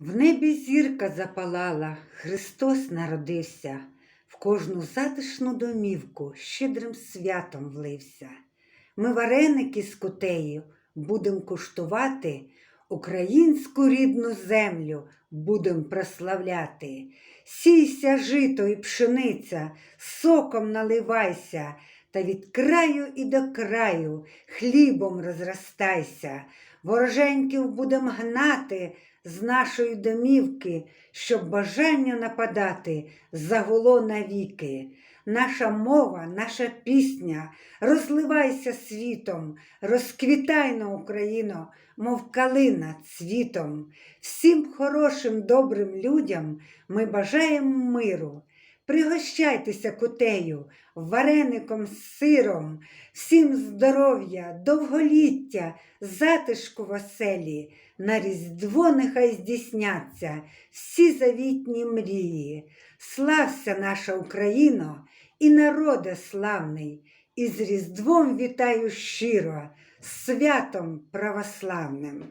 В небі зірка запалала, Христос народився, в кожну затишну домівку щедрим святом влився. Ми вареники з кутею будем куштувати, українську рідну землю будем прославляти. Сійся жито і пшениця, соком наливайся, та від краю і до краю хлібом розростайся. Вороженьків будем гнати з нашої домівки, щоб бажання нападати загуло навіки. Наша мова, наша пісня, розливайся світом, розквітай на Україно, мов калина цвітом. Всім хорошим, добрим людям ми бажаємо миру. Пригощайтеся кутею, вареником з сиром, всім здоров'я, довголіття, затишку в оселі, на Різдво нехай здійсняться всі завітні мрії. Слався наша Україно і народе славний, і з Різдвом вітаю щиро, святом православним.